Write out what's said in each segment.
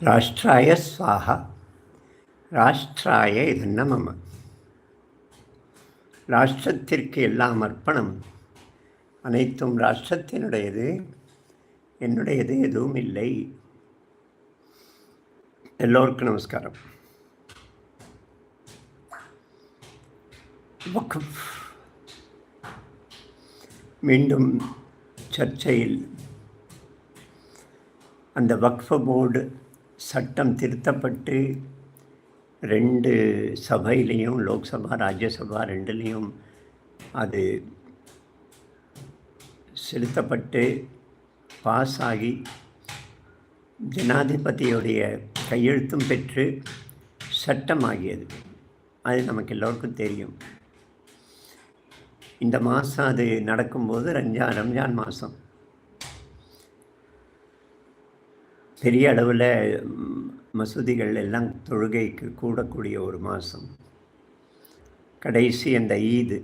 ராஷ்ட்ராய ஸ்வாஹா ராஷ்டிராய இது நமம ராஷ்டிரத்திற்கு எல்லாம் அர்ப்பணம். அனைத்தும் ராஷ்டிரத்தினுடையது. என்னுடையது எதுவும் இல்லை. எல்லோருக்கும் நமஸ்காரம். வக்ஃப் மீண்டும் சர்ச்சையில் அந்த வக்ஃப போர்டு சட்டம் திருத்தப்பட்டு ரெண்டு சபையிலையும் லோக்சபா ராஜ்யசபா ரெண்டுலேயும் அது செலுத்தப்பட்டு பாஸ் ஆகி ஜனாதிபதியுடைய கையெழுத்தும் பெற்று சட்டமாகியது. அது நமக்கு எல்லோருக்கும் தெரியும். இந்த மாதம் அது நடக்கும்போது ரம்ஜான் ரம்ஜான் மாதம் பெரிய அளவில் மசூதிகள் எல்லாம் தொழுகைக்கு கூடக்கூடிய ஒரு மாதம் கடைசி அந்த ஈது.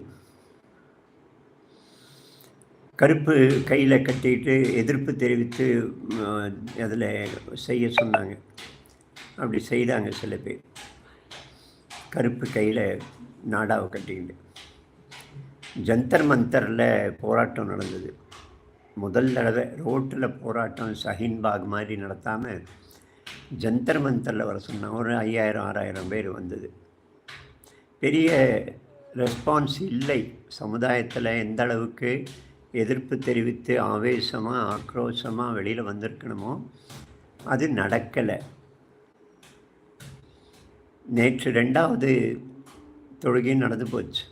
கருப்பு கையில் கட்டிட்டு எதிர்ப்பு தெரிவித்து அதில் செய்ய சொன்னாங்க. அப்படி செய்தாங்க சில பேர். கருப்பு கையில் நாடாவை கட்டிக்கிட்டு. ஜந்தர் மந்தரில் போராட்டம் நடந்தது. முதல் தடவை ரோட்டில் போராட்டம் சஹின்பாக் மாதிரி நடத்தாமல் ஜந்தர் மந்தரில் வர சொன்னால் ஒரு ஐயாயிரம் ஆறாயிரம் பேர் வந்தது. பெரிய ரெஸ்பான்ஸ் இல்லை. சமுதாயத்தில் எந்த அளவுக்கு எதிர்ப்பு தெரிவித்து ஆவேசமாக ஆக்ரோஷமாக வெளியில் வந்திருக்கணுமோ அது நடக்கலை. நேற்று ரெண்டாவது தொழுகையும் நடந்து போச்சு.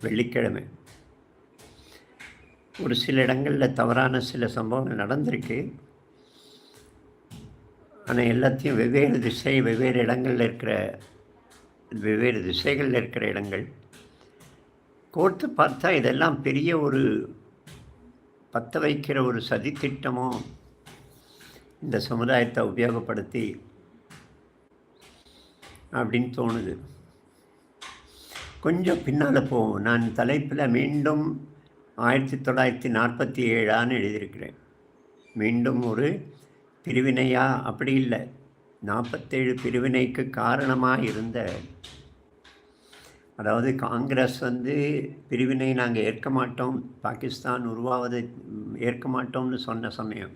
வெள்ளிக்கிழமை. ஒரு சில இடங்களில் தவறான சில சம்பவங்கள் நடந்திருக்கு. ஆனால் எல்லாத்தையும் வெவ்வேறு திசை வெவ்வேறு இடங்களில் இருக்கிற வெவ்வேறு திசைகளில் இருக்கிற இடங்கள். கோர்த்து பார்த்தா இதெல்லாம் பெரிய ஒரு பற்ற வைக்கிற ஒரு சதித்திட்டமோ இந்த சமுதாயத்தை உபயோகப்படுத்தி அப்படின்னு தோணுது. கொஞ்சம் பின்னால் போவோம். நான் தலைப்பில் மீண்டும் ஆயிரத்தி தொள்ளாயிரத்தி நாற்பத்தி ஏழான்னு எழுதியிருக்கிறேன். மீண்டும் ஒரு பிரிவினையா? அப்படி இல்லை. நாற்பத்தேழு பிரிவினைக்கு காரணமாக இருந்த அதாவது காங்கிரஸ் வந்து பிரிவினை நாங்கள் ஏற்க மாட்டோம் பாகிஸ்தான் உருவாவதை ஏற்க மாட்டோம்னு சொன்ன சமயம்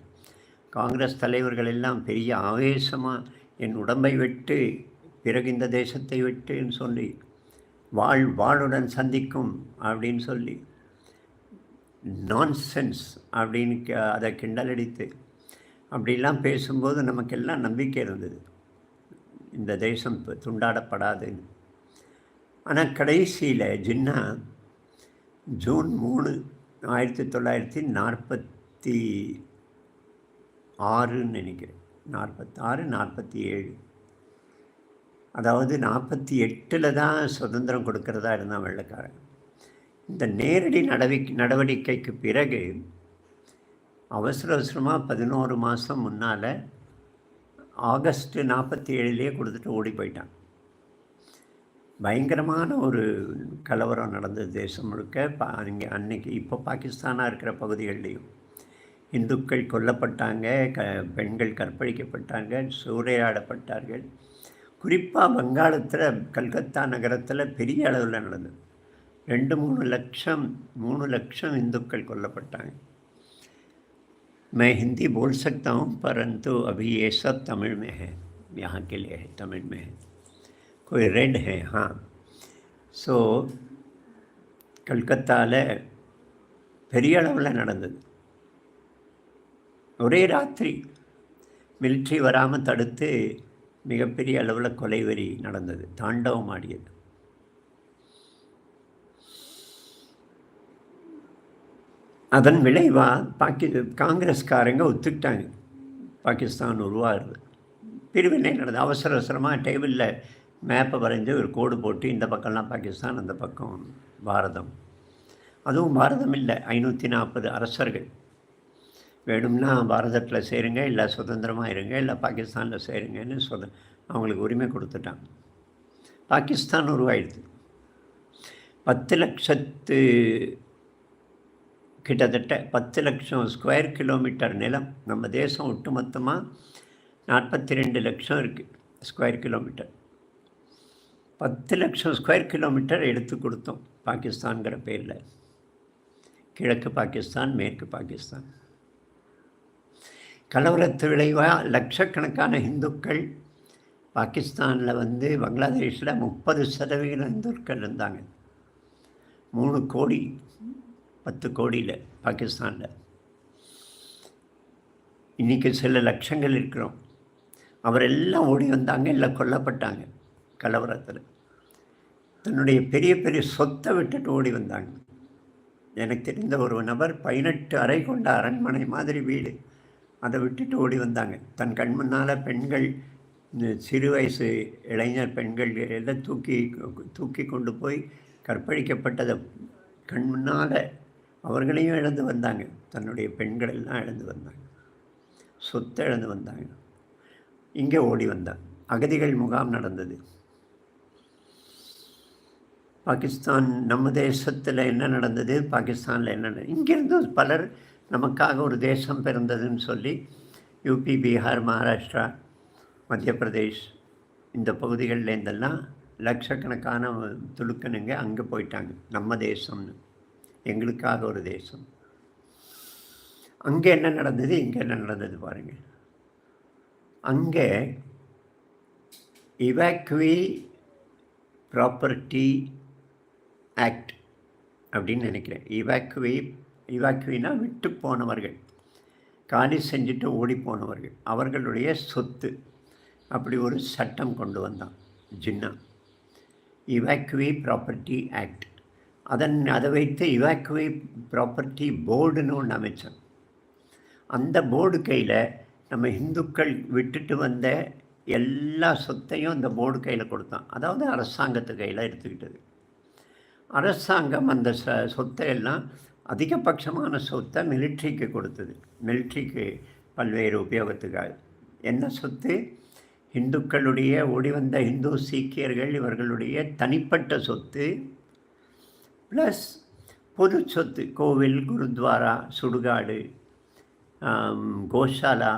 காங்கிரஸ் தலைவர்கள் எல்லாம் பெரிய ஆவேசமாக என் உடம்பை விட்டு பிறகு இந்த தேசத்தை விட்டுன்னு சொல்லி வாழ் வாளுடன் சந்திக்கும் அப்படின்னு சொல்லி நான்சென்ஸ் அப்படின்னு அதை கிண்டல் அடித்து அப்படிலாம் பேசும்போது நமக்கெல்லாம் நம்பிக்கை இருந்தது. இந்த தேசம் துண்டாடப்படாதுன்னு ஆனால் கடைசியில் ஜின்னா ஜூன் மூணு ஆயிரத்தி தொள்ளாயிரத்தி நாற்பத்தி ஆறுன்னு நினைக்கிறேன். நாற்பத்தாறு நாற்பத்தி ஏழு அதாவது நாற்பத்தி எட்டில் தான் சுதந்திரம் கொடுக்கறதா இருந்தான் வெள்ளக்காரன். இந்த நேரடி நடவடிக்கை நடவடிக்கைக்கு பிறகு அவசர அவசரமாக பதினோரு மாதம் முன்னால் ஆகஸ்ட்டு நாற்பத்தி ஏழுலேயே கொடுத்துட்டு ஓடி போயிட்டான் பயங்கரமான ஒரு கலவரம் நடந்தது தேசம் முழுக்க. பா அங்கே அன்னைக்கு இப்போ பாகிஸ்தானாக இருக்கிற பகுதிகள்லேயும் இந்துக்கள் கொல்லப்பட்டாங்க க பெண்கள் கற்பழிக்கப்பட்டாங்க சூறையாடப்பட்டார்கள். குறிப்பாக வங்காளத்தில் கல்கத்தா நகரத்தில் பெரிய அளவில் நடந்தது. ரெண்டு மூணு லட்சம் மூணு லட்சம் இந்துக்கள் கொல்லப்பட்டாங்க मैं हिंदी बोल सकता हूँ परंतु अभी ये सब तमिल में है यहाँ के लिए है तमिल में है कोई रेड है हाँ ஸோ கல்கத்தாவில் பெரிய அளவில் நடந்தது ஒரே ராத்திரி மிலிட்ரி வராமல் தடுத்து மிகப்பெரிய அளவில் கொலைவெறி நடந்தது தாண்டவம் ஆடியது அதன் விளைவாக பாக்கி காங்கிரஸ்காரங்க ஒத்துக்கிட்டாங்க. பாகிஸ்தான் உருவாகிறது பிரிவினை நடந்தது. அவசர அவசரமாக டேபிளில் மேப்பை வரைஞ்சி ஒரு கோடு போட்டு இந்த பக்கம்லாம் பாகிஸ்தான் அந்த பக்கம் பாரதம். அதுவும் பாரதம் இல்லை ஐநூற்றி நாற்பது அரசர்கள். வேணும்னா பாரதத்தில் சேருங்க இல்லை சுதந்திரமாக இருங்க இல்லை பாகிஸ்தானில் சேருங்கன்னு சொத அவங்களுக்கு உரிமை கொடுத்துட்டாங்க. பாகிஸ்தான் உருவாயிடுது. பத்து லட்சத்து கிட்டத்தட்ட பத்து லட்சம் ஸ்கொயர் கிலோமீட்டர் நிலம் நம்ம தேசம் ஒட்டுமொத்தமாக நாற்பத்தி ரெண்டு லட்சம் இருக்குது ஸ்கொயர் கிலோமீட்டர். பத்து லட்சம் ஸ்கொயர் கிலோமீட்டர் எடுத்து கொடுத்தோம் பாகிஸ்தான்கிற பேரில். கிழக்கு பாகிஸ்தான் மேற்கு பாகிஸ்தான். கலவரத்து விளைவாக லட்சக்கணக்கான இந்துக்கள் பாகிஸ்தானில் வந்து பங்களாதேஷில் முப்பது சதவீதம் இந்துக்கள் இருந்தாங்க. மூணு கோடி பத்து கோடியில் பாகிஸ்தானில். இன்றைக்கி சில லட்சங்கள் இருக்கிறோம். அவரெல்லாம் ஓடி வந்தாங்க இல்லை கொல்லப்பட்டாங்க கலவரத்தில். தன்னுடைய பெரிய பெரிய சொத்தை விட்டுட்டு ஓடி வந்தாங்க. எனக்கு தெரிந்த ஒரு நபர் பதினெட்டு அறை கொண்ட அரண்மனை மாதிரி வீடு. அதை விட்டுட்டு ஓடி வந்தாங்க. தன் கண் முன்னால் பெண்கள் சிறு வயசு இளைஞர் பெண்கள் எல்லாம் தூக்கி தூக்கி கொண்டு போய் கற்பழிக்கப்பட்டதை கண் முன்னால் அவர்களையும் இழந்து வந்தாங்க. தன்னுடைய பெண்கள் எல்லாம் இழந்து வந்தாங்க. சொத்தை இழந்து வந்தாங்க. இங்கே ஓடி வந்தாங்க அகதிகள் முகாம் நடந்தது. பாகிஸ்தான் நம்ம தேசத்தில் என்ன நடந்தது? பாகிஸ்தானில் என்ன நடந்தது இங்கேருந்து பலர் நமக்காக ஒரு தேசம் பிறந்ததுன்னு சொல்லி யூபி பீகார் மகாராஷ்டிரா மத்திய பிரதேஷ் இந்த பகுதிகளிலேருந்தெல்லாம் லட்சக்கணக்கான துலுக்கனுங்க அங்கே போயிட்டாங்க. நம்ம தேசம்னு. எங்களுக்காக ஒரு தேசம். அங்கே என்ன நடந்தது? இங்கே என்ன நடந்தது பாருங்கள் அங்கே இவாக்குவி ப்ராப்பர்ட்டி ஆக்ட் அப்படின்னு நினைக்கிறேன். இவாக்குவி இவாக்குவினா விட்டு போனவர்கள். காலி செஞ்சுட்டு ஓடி போனவர்கள். அவர்களுடைய சொத்து. அப்படி ஒரு சட்டம் கொண்டு வந்தான். ஜின்னா. இவாக்குவி ப்ராப்பர்ட்டி ஆக்ட் அதன் அதை வைத்து இவாக்குவே ப்ராப்பர்ட்டி போர்டுன்னு ஒன்று அமைச்சோம். அந்த போர்டு கையில் நம்ம இந்துக்கள் விட்டுட்டு வந்த எல்லா சொத்தையும் அந்த போர்டு கையில் கொடுத்தான் அதாவது அரசாங்கத்து கையில் எடுத்துக்கிட்டது. அரசாங்கம் அந்த ச சொத்தை எல்லாம் அதிகபட்சமான சொத்தை மிலிட்ரிக்கு கொடுத்தது. மிலிட்ரிக்கு பல்வேறு உபயோகத்துக்காக. என்ன சொத்து? இந்துக்களுடைய ஓடிவந்த இந்து சீக்கியர்கள் இவர்களுடைய தனிப்பட்ட சொத்து. ப்ளஸ் பொது சொத்து கோவில் குருத்வாரா சுடுகாடு கோஷாலா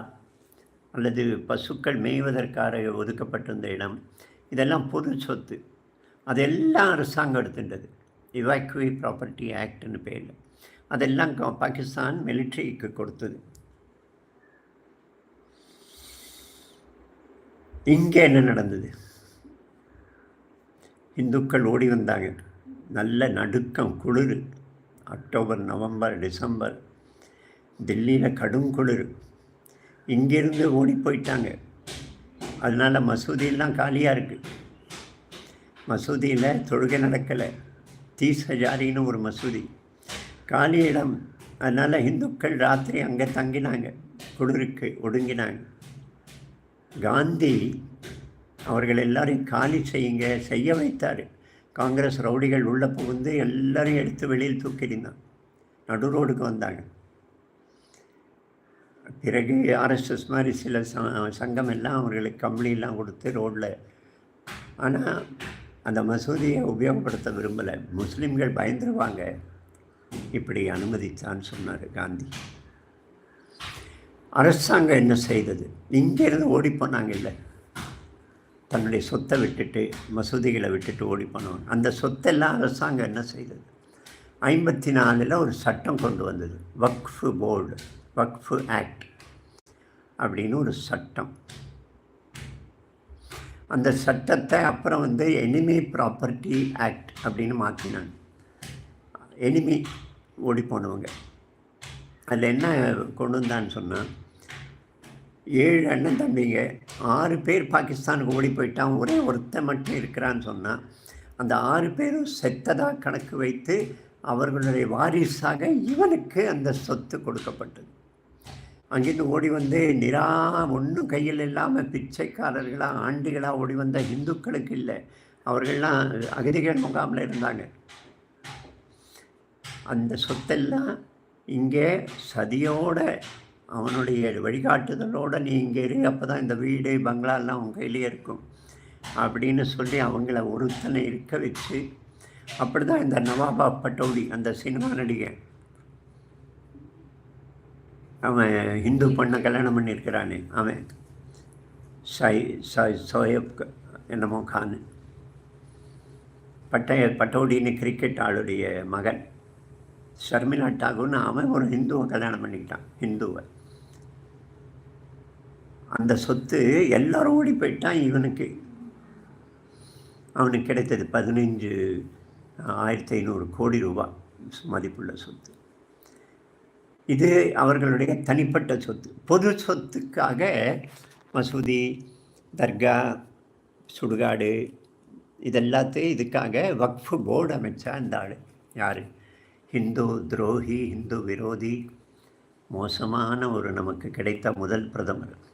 அல்லது பசுக்கள் மேய்வதற்காக ஒதுக்கப்பட்டிருந்த இடம் இதெல்லாம் பொது சொத்து அதெல்லாம் அரசாங்கம் எடுத்துட்டது. இவாக்குவே ப்ராப்பர்ட்டி ஆக்ட்னு பேரில். அதெல்லாம் பாகிஸ்தான் மிலிட்ரிக்கு கொடுத்தது. இங்கே என்ன நடந்தது? இந்துக்கள் ஓடி வந்தாங்க. நல்ல நடுக்கம் குளிர். October November December. டெல்லியில் கடும் குளிர். இங்கேருந்து ஓடி போயிட்டாங்க. அதனால் மசூதியெல்லாம் காலியாக இருக்குது மசூதியில் தொழுகை நடக்கலை. தீசஜாரின்னு ஒரு மசூதி. காலி இடம். அதனால் இந்துக்கள் ராத்திரி அங்கே தங்கினாங்க. குளிருக்கு ஒடுங்கினாங்க. காந்தி அவர்கள் எல்லாரையும் காலி செய்யுங்க செய்ய வைத்தார். காங்கிரஸ் ரவுடிகள் உள்ளே புகுந்து எல்லாரையும் எடுத்து வெளியில் தூக்கிடினான் நடு ரோடுக்கு வந்தாங்க. பிறகு ஆர்எஸ்எஸ் மாதிரி சில சங்கம் எல்லாம் அவர்களுக்கு கம்பளியெல்லாம் கொடுத்து ரோட்டில் ஆனால் அந்த மசூதியை உபயோகப்படுத்த விரும்பலை. முஸ்லீம்கள் பயந்துருவாங்க. இப்படி அனுமதித்தான்னு சொன்னார் காந்தி. அரசாங்கம் என்ன செய்தது? இங்கேருந்து ஓடி போனாங்க இல்லை. தன்னுடைய சொத்தை விட்டுட்டு மசூதிகளை விட்டுட்டு ஓடி போனவன். அந்த சொத்தெல்லாம் அரசாங்கம் என்ன செய்தது? ஐம்பத்தி நாலில் ஒரு சட்டம் கொண்டு வந்தது. வக்ஃபு போர்டு வக்ஃபு ஆக்ட் அப்படின்னு ஒரு சட்டம். அந்த சட்டத்தை அப்புறம் வந்து எனிமி ப்ராப்பர்ட்டி ஆக்ட் அப்படின்னு மாற்றினாங்க எனிமி ஓடி போனவங்க. அதில் என்ன கொண்டு வந்தான்னு சொன்னால் ஏழு அண்ணன் தம்பிங்க. ஆறு பேர் பாகிஸ்தானுக்கு ஓடி போயிட்டான். ஒரே ஒருத்தன் மட்டும் இருக்கிறான்னு சொன்னால் அந்த ஆறு பேரும் செத்ததாக கணக்கு வைத்து அவர்களுடைய வாரிசாக இவனுக்கு அந்த சொத்து கொடுக்கப்பட்டது. அங்கிருந்து ஓடி வந்து நிரா ஒன்றும் கையில் இல்லாமல் பிச்சைக்காரர்களாக ஆண்டிகளாக ஓடி வந்த இந்துக்களுக்கு இல்லை. அவர்கள்லாம் அகதிகள் முகாமில் இருந்தாங்க. அந்த சொத்தெல்லாம் இங்கே சதியோட அவனுடைய வழிகாட்டுதலோடு நீ இங்கே இரு அப்போ தான் இந்த வீடு பங்களாலாம் உன் கையிலே இருக்கும் அப்படின்னு சொல்லி அவங்கள ஒருத்தனை இருக்க வச்சு அப்படி தான் இந்த நவாபா பட்டோடி அந்த சினிமா நடிகன். அவன் ஹிந்து பொண்ணை கல்யாணம் பண்ணியிருக்கிறானே அவன். சை சை சோயப் என்னமோ கான் பட்டய பட்டோடின்னு கிரிக்கெட் ஆளுடைய மகன். ஷர்மிலா டாகுன்னு அவன் ஒரு ஹிந்துவை கல்யாணம் பண்ணிக்கிட்டான் ஹிந்துவை அந்த சொத்து எல்லாரும் ஓடி போயிட்டான் இவனுக்கு. அவனுக்கு கிடைத்தது பதினைஞ்சு ஆயிரத்தி ஐநூறு கோடி ரூபாய் மதிப்புள்ள சொத்து. இது அவர்களுடைய தனிப்பட்ட சொத்து. பொது சொத்துக்காக மசூதி தர்கா சுடுகாடு இதெல்லாத்தையும் இதுக்காக வக்ஃபு போர்டு அமைச்சா இந்த ஆள். யார்? ஹிந்து துரோகி ஹிந்து விரோதி மோசமான ஒரு நமக்கு கிடைத்த முதல் பிரதமர்.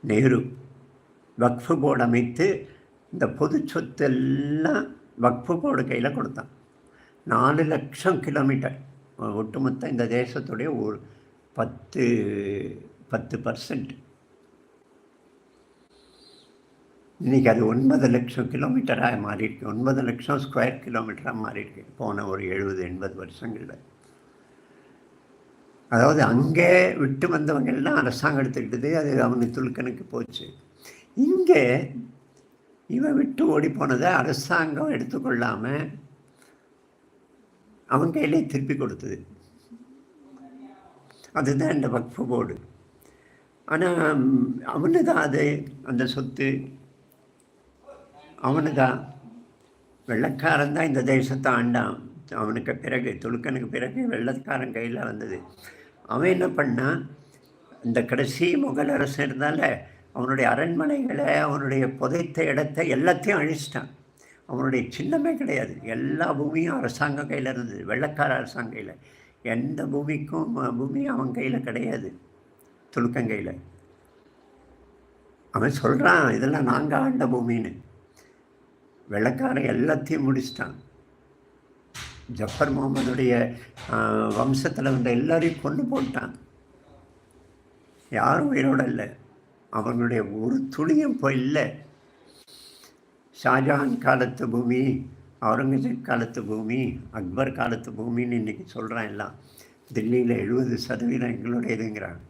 நேரு வக்ஃபு போர்டு அமைத்து இந்த பொது சொத்து எல்லாம் வக்ஃபு போர்டு கையில் கொடுத்தான். நாலு லட்சம் கிலோமீட்டர். ஒட்டுமொத்த இந்த தேசத்துடைய ஒரு பத்து பத்து பர்சன்ட் இன்றைக்கி அது ஒன்பது லட்சம் கிலோமீட்டராக மாறியிருக்கு. ஒன்பது லட்சம் ஸ்கொயர் கிலோமீட்டராக மாறியிருக்கு. போன ஒரு எழுபது எண்பது வருஷங்களில். அதாவது அங்கே விட்டு வந்தவங்கள்லாம் அரசாங்கம் எடுத்துக்கிட்டது அது அவனுக்கு துலுக்கனுக்கு போச்சு. இங்கே இவன் விட்டு ஓடி போனதை அரசாங்கம் எடுத்துக்கொள்ளாமல் அவன் கையிலே திருப்பி கொடுத்தது. அதுதான் இந்த வக்ஃபு போர்டு. ஆனால் அவனு தான் அது அந்த சொத்து. அவனு தான் வெள்ளக்காரன் தான் இந்த தேசத்தை ஆண்டான். அவனுக்கு பிறகு துலுக்கனுக்கு பிறகு வெள்ளக்காரன் கையில் வந்தது. அவன் என்ன பண்ணான் இந்த கடைசி முகல் அரசு இருந்தால அவனுடைய அரண்மனைகளை அவனுடைய புதைத்த இடத்தை எல்லாத்தையும் அழிச்சிட்டான். அவனுடைய சின்னமே கிடையாது. எல்லா பூமியும் அரசாங்க கையில் இருந்தது வெள்ளக்கார அரசாங்க கையில். எந்த பூமிக்கும் பூமியும் அவன் கையில் கிடையாது துலுக்கங்கையில் அவன் சொல்கிறான் இதெல்லாம் நாங்கள் ஆண்ட பூமின்னு. வெள்ளக்காரன் எல்லாத்தையும் முடிச்சிட்டான். ஜஃபர் முகமதுடைய வம்சத்தில் வந்த எல்லாரையும் கொண்டு போட்டான். யாரும் உயிரோட இல்லை. அவங்களுடைய ஒரு துளியும் இப்போ இல்லை ஷாஜஹான் காலத்து பூமி அவுரங்கசீப் காலத்து பூமி அக்பர் காலத்து பூமின்னு இன்றைக்கி சொல்கிறான் எல்லாம். தில்லியில் எழுபது சதவீதம் எங்களுடையதுங்கிறாங்க.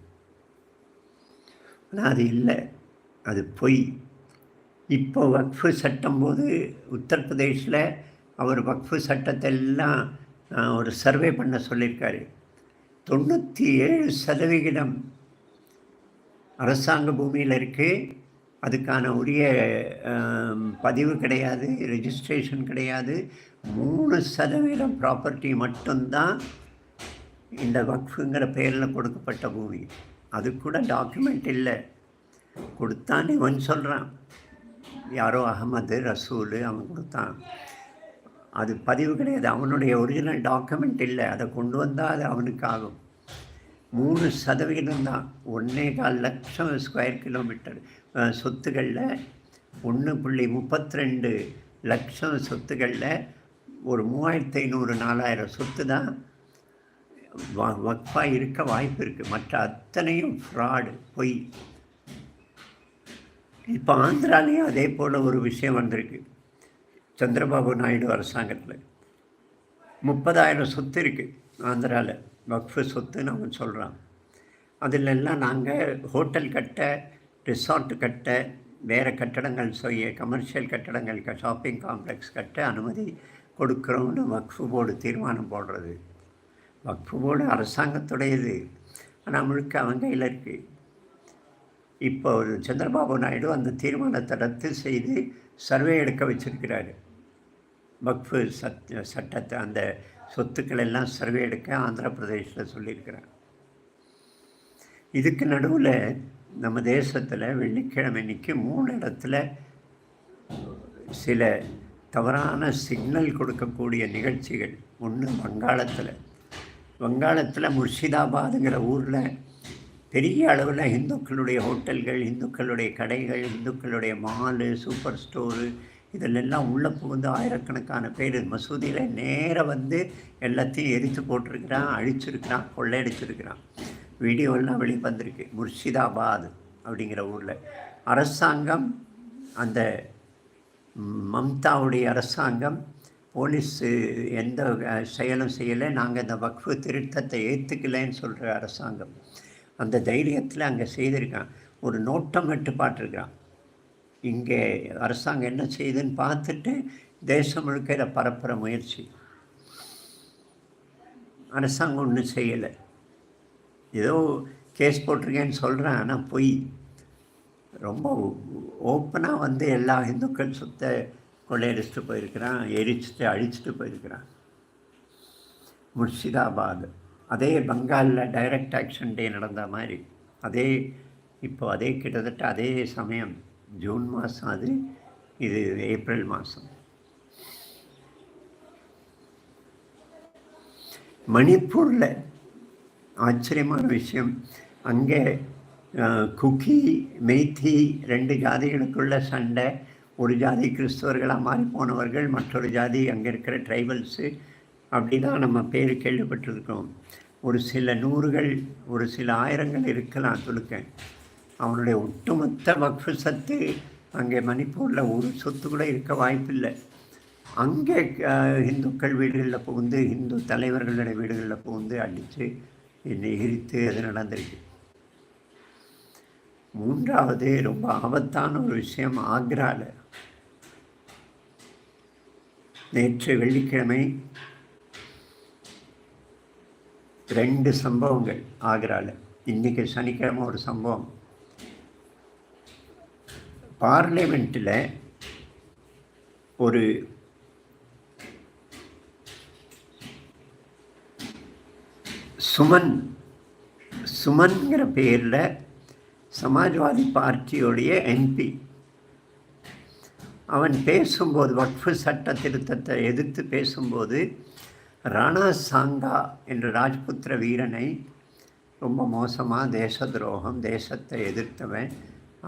ஆனால் அது இல்லை. அது பொய். இப்போ வக்ஃபு சட்டம் போது உத்தரப்பிரதேஷில் அவர் வக்ஃபு சட்டத்தை எல்லாம் ஒரு சர்வே பண்ண சொல்லியிருக்காரு. தொண்ணூற்றி ஏழு சதவிகிதம் அரசாங்க பூமியில் இருக்குது அதுக்கான உரிய பதிவு கிடையாது ரெஜிஸ்ட்ரேஷன் கிடையாது. மூணு சதவீதம் ப்ராப்பர்ட்டி மட்டும்தான் இந்த வக்ஃபுங்கிற பேரில் கொடுக்கப்பட்ட பூமி. அது கூட டாக்குமெண்ட் இல்லை. கொடுத்தான்னு இவன் சொல்கிறான் யாரோ அகமது ரசூல் அவன் கொடுத்தான். அது பதிவு கிடையாது. அவனுடைய ஒரிஜினல் டாக்குமெண்ட் இல்லை. அதை கொண்டு வந்தால் அது அவனுக்கு ஆகும் மூணு சதவிகிதம் தான். ஒன்றே கால் லட்சம் ஸ்கொயர் கிலோமீட்டர் சொத்துக்களில் ஒன்று புள்ளி முப்பத்தி ரெண்டு லட்சம் சொத்துக்களில் ஒரு மூவாயிரத்து ஐநூறு நாலாயிரம் சொத்து தான் வக்ஃபாக இருக்க வாய்ப்பு இருக்குது மற்ற அத்தனையும் ஃப்ராடு பொய். இப்போ ஆந்திராலேயும் அதே போல் ஒரு விஷயம் வந்திருக்கு. சந்திரபாபு நாயுடு அரசாங்கத்தில். முப்பதாயிரம் சொத்து இருக்குது ஆந்திராவில் வக்ஃபு சொத்துன்னு அவன் சொல்கிறான் அதிலெல்லாம் நாங்கள் ஹோட்டல் கட்ட ரிசார்ட் கட்ட வேறு கட்டடங்கள் செய்ய கமர்ஷியல் கட்டடங்கள் ஷாப்பிங் காம்ப்ளெக்ஸ் கட்ட அனுமதி கொடுக்குறோம்னு வக்ஃபு போர்டு தீர்மானம் போடுறது. வக்ஃபு போர்டு அரசாங்கத்துடையது. ஆனால் முழுக்க அவன் கையில் இருக்குது இப்போ சந்திரபாபு நாயுடு அந்த தீர்மானத்தை ரத்து செய்து சர்வே எடுக்க வச்சிருக்கிறாரு. வக்ஃபு சத் சட்டத்தை அந்த சொத்துக்கள் எல்லாம் சர்வே எடுக்க ஆந்திர பிரதேசில் சொல்லியிருக்கிறேன் இதுக்கு நடுவில் நம்ம தேசத்தில் வெள்ளிக்கிழமை இன்னைக்கு மூணு இடத்துல சில தவறான சிக்னல் கொடுக்கக்கூடிய நிகழ்ச்சிகள். ஒன்று வங்காளத்தில். வங்காளத்தில் முர்ஷிதாபாதுங்கிற ஊரில் பெரிய அளவில் இந்துக்களுடைய ஹோட்டல்கள் இந்துக்களுடைய கடைகள் இந்துக்களுடைய மாலு சூப்பர் ஸ்டோரு இதிலெல்லாம் உள்ளே புகுந்து ஆயிரக்கணக்கான பேர். மசூதியில் நேராக வந்து எல்லாத்தையும் எரித்து போட்டிருக்கிறான் அழிச்சிருக்கிறான் கொள்ளையடிச்சிருக்கிறான். வீடியோலாம் வெளியே வந்திருக்கு முர்ஷிதாபாத் அப்படிங்கிற ஊரில். அரசாங்கம் அந்த மம்தாவுடைய அரசாங்கம் போலீஸு எந்த செயலும் செய்யலை. நாங்கள் இந்த வக்ஃபு திருத்தத்தை ஏற்றுக்கலைன்னு சொல்கிற அரசாங்கம். அந்த தைரியத்தில் அங்கே செய்திருக்கான். ஒரு நோட்டம் எட்டு பார்த்துருக்குறான். இங்கே அரசாங்கம் என்ன செய்யுதுன்னு பார்த்துட்டு தேசம் முழுக்க இதை பரப்புகிற முயற்சி. அரசாங்கம் ஒன்றும் செய்யலை. ஏதோ கேஸ் போட்டிருக்கேன்னு சொல்கிறேன் ஆனால் பொய். ரொம்ப ஓப்பனாக வந்து எல்லா இந்துக்கள் சுத்த கொள்ளையடிச்சுட்டு போயிருக்கிறான் எரிச்சிட்டு அழிச்சிட்டு போயிருக்கிறான். முர்ஷிதாபாத். அதே பங்காலில் டைரக்ட் ஆக்ஷன் டே நடந்த மாதிரி. அதே இப்போ அதே கிட்டத்தட்ட அதே சமயம். ஜூன் மாதம் அது இது ஏப்ரல் மாதம். மணிப்பூரில் ஆச்சரியமான விஷயம். அங்கே குக்கி மெய்த்தி ரெண்டு ஜாதிகளுக்குள்ள சண்டை. ஒரு ஜாதி கிறிஸ்தவர்களாக மாறி போனவர்கள் மற்றொரு ஜாதி அங்கே இருக்கிற ட்ரைபல்ஸு. அப்படி தான் நம்ம பேர் கேள்விப்பட்டிருக்கோம் ஒரு சில நூறுகள் ஒரு சில ஆயிரங்கள் இருக்கலாம் துலுக்க அவனுடைய ஒட்டுமொத்த வக்ஃபு சத்து அங்கே மணிப்பூரில் ஒரு சொத்து கூட இருக்க வாய்ப்பில்லை. அங்கே இந்துக்கள் வீடுகளில் புகுந்து இந்து தலைவர்களுடைய வீடுகளில் புகுந்து அடித்து என்னை எரித்து அது நடந்திருக்கு. மூன்றாவது ரொம்ப ஆபத்தான ஒரு விஷயம் ஆக்ராவில் நேற்று வெள்ளிக்கிழமை ரெண்டு சம்பவங்கள் ஆக்ராவில் இன்றைக்கி சனிக்கிழமை ஒரு சம்பவம். பார்லிமெண்ட்டில் ஒரு சுமன் சுமன்கிற பேரில் சமாஜ்வாதி பார்ட்டியோடைய எம்பி. அவன் பேசும்போது வக்ஃபு சட்ட திருத்தத்தை எதிர்த்து பேசும்போது ராணா சாங்கா என்ற ராஜ்புத்திர வீரனை ரொம்ப மோசமாக தேச துரோகம் தேசத்தை எதிர்த்தவன்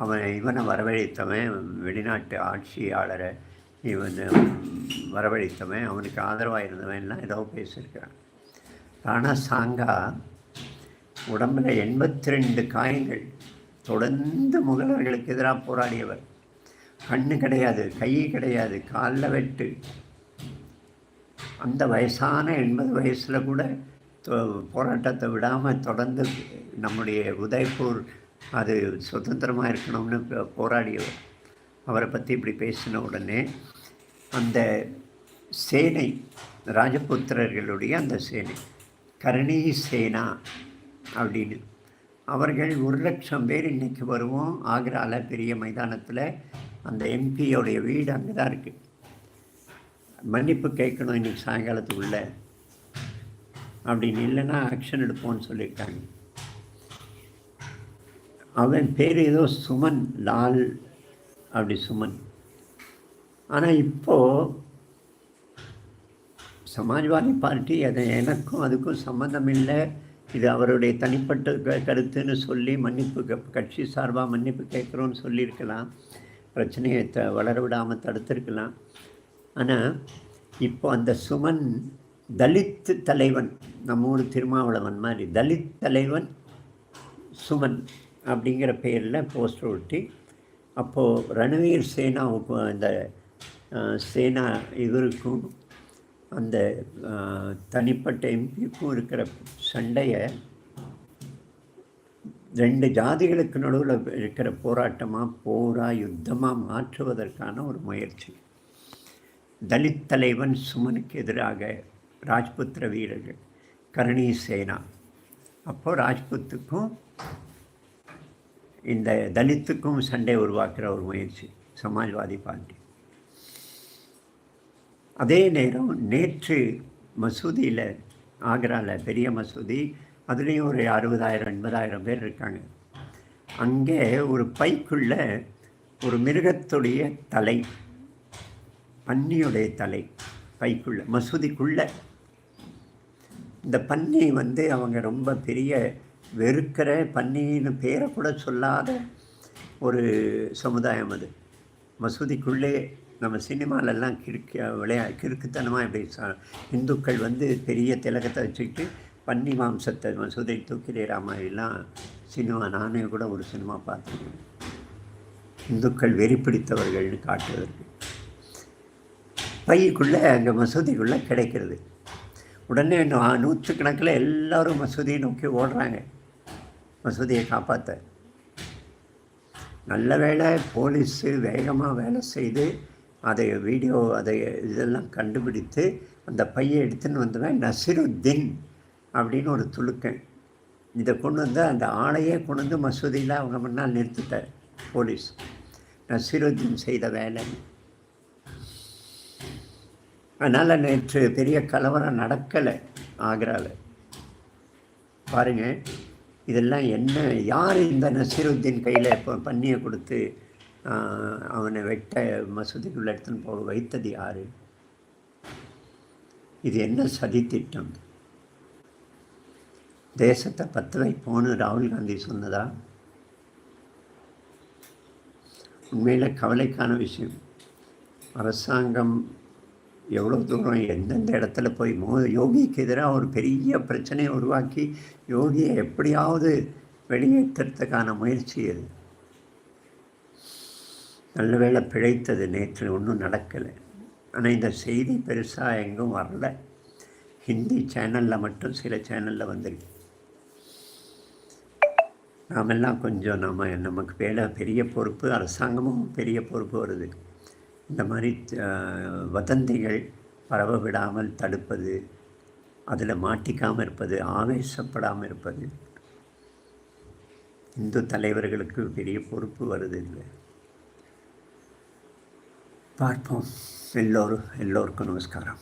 அவன் இவனை வரவழைத்தவன் வெளிநாட்டு ஆட்சியாளரை இவன் வரவழைத்தவன் அவனுக்கு ஆதரவாக இருந்தவன்லாம் ஏதோ பேசியிருக்கிறான். ராணா சாங்கா உடம்பில் எண்பத்தி ரெண்டு காயங்கள் தொடர்ந்து முகலர்களுக்கு எதிராக போராடியவர். கண்ணு கிடையாது கை கிடையாது காலில் வெட்டு. அந்த வயசான எண்பது வயசில் கூட போராட்டத்தை விடாமல் தொடர்ந்து நம்முடைய உதய்பூர் அது சுதந்திரமாக இருக்கணும்னு போராடியவர். அவரை பற்றி இப்படி பேசின உடனே அந்த சேனை ராஜபுத்திரர்களுடைய அந்த சேனை கரணி சேனா அப்படின்னு. அவர்கள் ஒரு லட்சம் பேர் இன்றைக்கி வருவோம் ஆக்ராவில் பெரிய மைதானத்தில். அந்த எம்பியோடைய வீடு அங்கே தான் இருக்குது மன்னிப்பு கேட்கணும் இன்றைக்கி சாயங்காலத்துக்குள்ள. அப்படின்னு இல்லைன்னா ஆக்ஷன் எடுப்போம்னு சொல்லியிருக்காங்க. அவன் பேர் ஏதோ சுமன் லால் அப்படி சுமன். ஆனால் இப்போது சமாஜ்வாதி பார்ட்டி அதை எனக்கும் அதுக்கும் சம்மந்தம் இல்லை. இது அவருடைய தனிப்பட்ட கருத்துன்னு சொல்லி மன்னிப்பு கட்சி சார்பாக மன்னிப்பு கேட்குறோன்னு சொல்லியிருக்கலாம். பிரச்சனையை த வளர விடாமல் தடுத்திருக்கலாம். ஆனால் இப்போ அந்த சுமன் தலித் தலைவன் நம்ம ஊர் திருமாவளவன் மாதிரி தலித் தலைவன் சுமன். அப்படிங்கிற பேரில் போஸ்டர் ஒட்டி அப்போது ரணவீர் சேனாவுக்கும் அந்த சேனா இவருக்கும் அந்த தனிப்பட்ட எம்பிக்கும் இருக்கிற சண்டையை ரெண்டு ஜாதிகளுக்கு நடுவில் இருக்கிற போராட்டமாக போராக யுத்தமாக மாற்றுவதற்கான ஒரு முயற்சி. தலித் தலைவன் சுமனுக்கு எதிராக ராஜ்புத்திர வீரர்கள் கரணி சேனா. அப்போது ராஜ்புத்துக்கும் இந்த தலித்துக்கும் சண்டை உருவாக்குற ஒரு முயற்சி சமாஜ்வாதி பார்ட்டி. அதே நேரம் நேற்று மசூதியில் ஆக்ராவில் பெரிய மசூதி அதுலேயும் ஒரு அறுபதாயிரம் எண்பதாயிரம் பேர் இருக்காங்க. அங்கே ஒரு பைக்குள்ளே ஒரு மிருகத்துடைய தலை பன்னியுடைய தலை பைக்குள்ளே மசூதிக்குள்ளே. இந்த பன்னி வந்து அவங்க ரொம்ப பெரிய வெறுக்கிற பன்னின்னு பேரை கூட சொல்லாத ஒரு சமுதாயம் அது. மசூதிக்குள்ளே நம்ம சினிமாலெல்லாம் கிறுக்க விளையா கிறுக்குத்தனமாக இப்படி இந்துக்கள் வந்து பெரிய திலகத்தை வச்சுக்கிட்டு பன்னி மாம்சத்தை மசூதை தூக்கிலேற மாதிரிலாம் சினிமா நானே கூட ஒரு சினிமா பார்த்துருக்கேன். இந்துக்கள் வெறி பிடித்தவர்கள்னு காட்டுவதற்கு. பைக்குள்ளே அங்கே மசூதிக்குள்ளே கிடைக்கிறது. உடனே நூற்றுக்கணக்கில் எல்லோரும் மசூதியை நோக்கி ஓடுறாங்க. மசூதியை காப்பாற்ற நல்ல வேளை போலீஸு வேகமாக வேலை செய்து அதை வீடியோ அதை இதெல்லாம் கண்டுபிடித்து அந்த பையை எடுத்துன்னு வந்தவன் நசிருத்தின் அப்படின்னு ஒரு துளுக்கன் இதை கொண்டு வந்து அந்த ஆளையே கொண்டு வந்து மசூதியில் அவங்க முன்னால் நிறுத்திட்டார் போலீஸ். நசிருத்தின் செய்த வேலை. அதனால் நேற்று பெரிய கலவரம் நடக்கலை ஆக்ராவில் பாருங்கள் இதெல்லாம் என்ன? யார் இந்த நசீருத்தீன் கையில் இப்போ பண்ணியை கொடுத்து அவனை வெட்ட மசூதிக்குள்ளே எடுத்துன்னு போக வைத்தது யார்? இது என்ன சதித்திட்டம் தேசத்தை பற்ற வைப்போன்னு ராகுல் காந்தி சொன்னதா? உண்மையில் கவலைக்கான விஷயம். அரசாங்கம் எவ்வளோ தூரம் எந்தெந்த இடத்துல போய் மோ யோகிக்கு எதிராக ஒரு பெரிய பிரச்சனையை உருவாக்கி யோகியை எப்படியாவது வெளியேற்றுறதுக்கான முயற்சி அது. நல்ல வேளை பிழைத்தது நேற்று ஒன்றும் நடக்கலை. ஆனால் இந்த செய்தி பெருசாக எங்கும் வரல. ஹிந்தி சேனலில் மட்டும் சில சேனலில் வந்திருக்கு. நாமெல்லாம் கொஞ்சம் நம்ம நமக்கு வேலை பெரிய பொறுப்பு அரசாங்கமும் பெரிய பொறுப்பு வருது. இந்த மாதிரி வதந்திகள் பரவ விடாமல் தடுப்பது அதில் மாட்டிக்காமல் இருப்பது ஆவேசப்படாமல் இருப்பது இந்து தலைவர்களுக்கு பெரிய பொறுப்பு வருது இல்லை. பார்ப்போம். எல்லோரும் எல்லோருக்கும் நமஸ்காரம்.